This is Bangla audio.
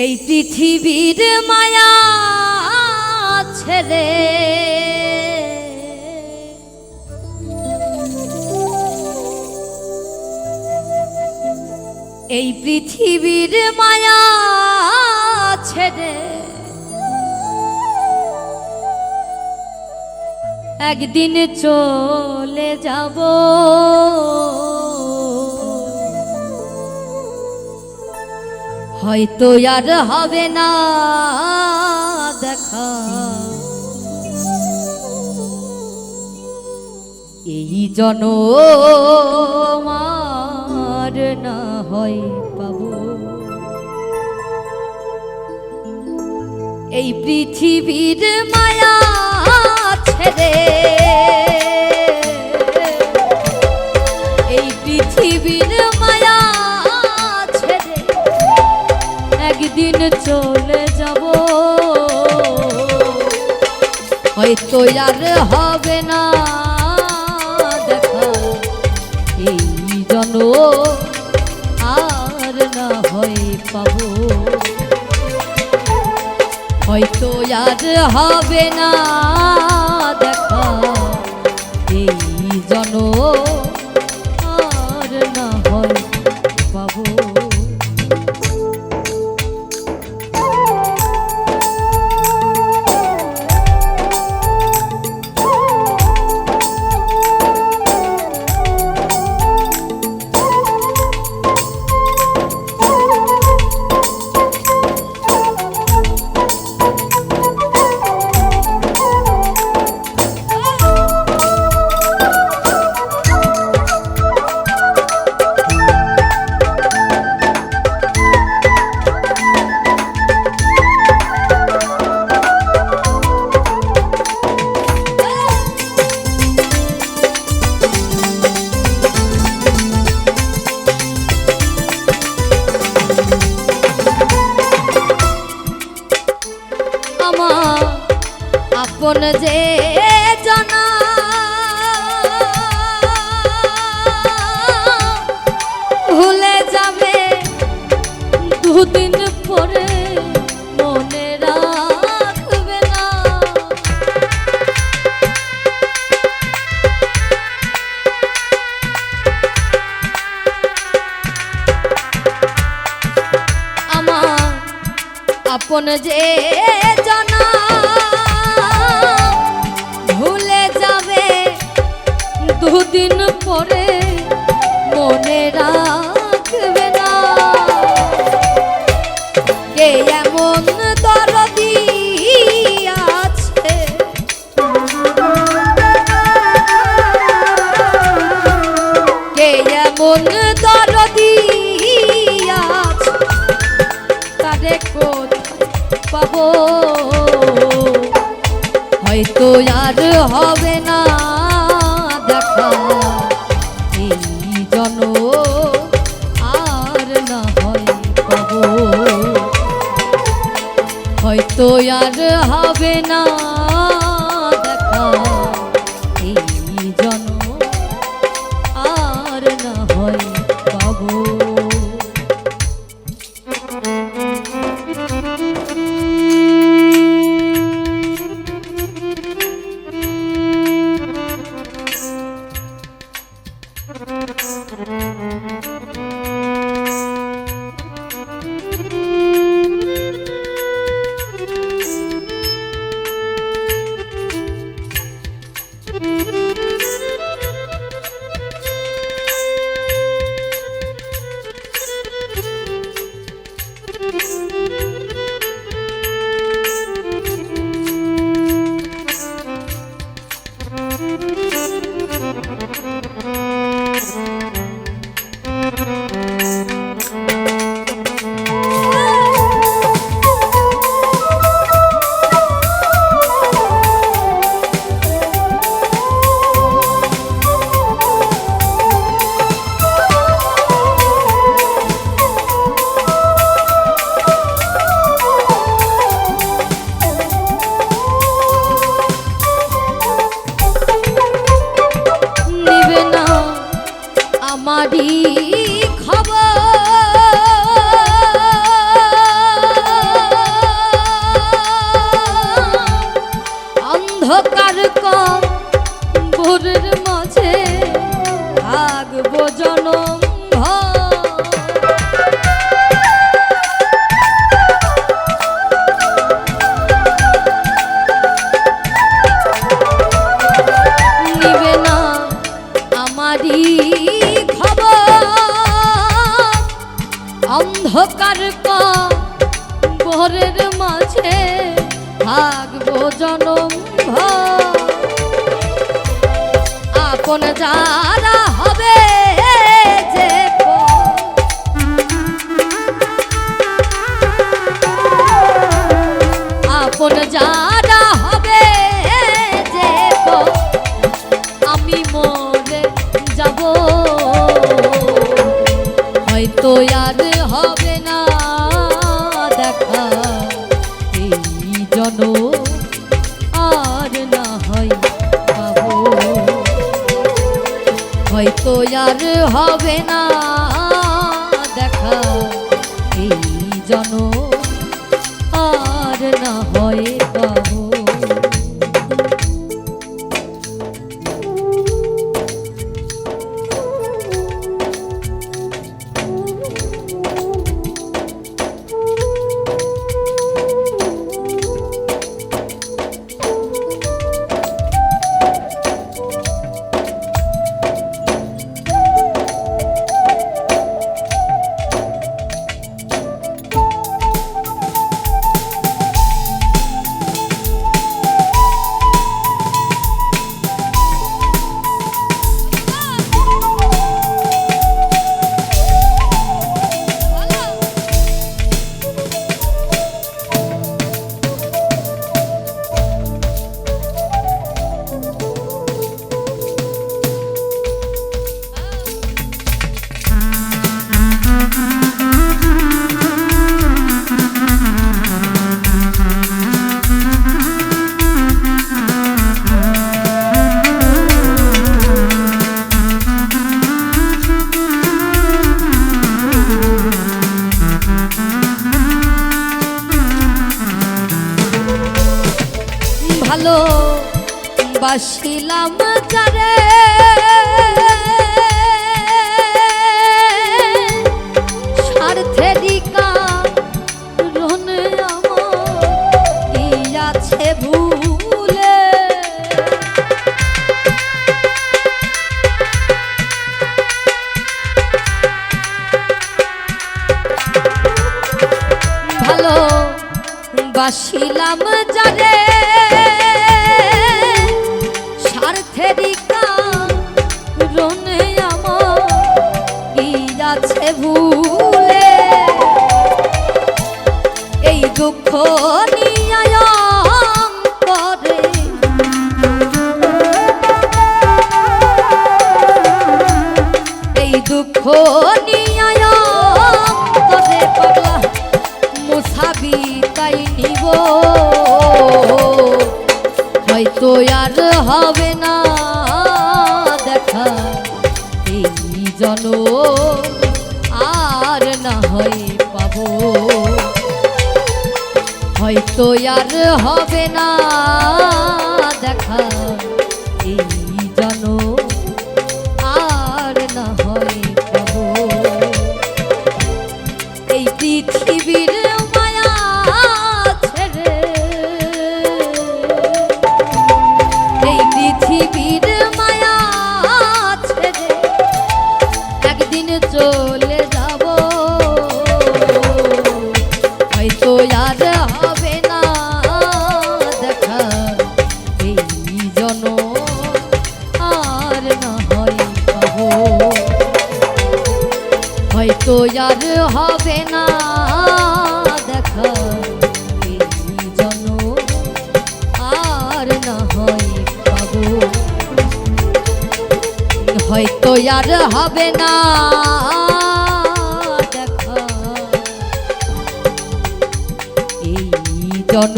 এই পৃথিবীর মায়া ছেড়ে এই পৃথিবীর মায়া ছেড়ে একদিন চলে যাব। হয়তো আর হবে না দেখা। এই জন মার না হয় পাবো। এই পৃথিবীর মায়া ছেড়ে। এই পৃথিবীর মায়া একদিন চলে যাব। হয়তো আর হবে না দেখা। এই জন আর না হয় পাবো। হয়তো আর হবে না আপন যে ভুলে যাবে দুদিন পরে মনে রাখবে না। আমার আপন যে জানা দুদিন পরে মনে রাখবে না। কে এমন দরদি আছে? কে এমন দরদি আছে? তারে কোথায় পাবো? হয়তো আর হবে আর হবে না। আপন যারা হবে যে। আপন যারা হবে যে আমি মরে যাব হবে না। দেখা এই বাসিলাম যারে দুঃখ নিয়ে করে পাগলা মুসাবি তাই নিব। হয়তো আর হবে না দেখা এই জন আর না হয় পাবো। হয়তো আর হবে না দেখা হয়তো আর হবে না। দেখা আর হয় হয়তো আর হবে না। দেখা এই জন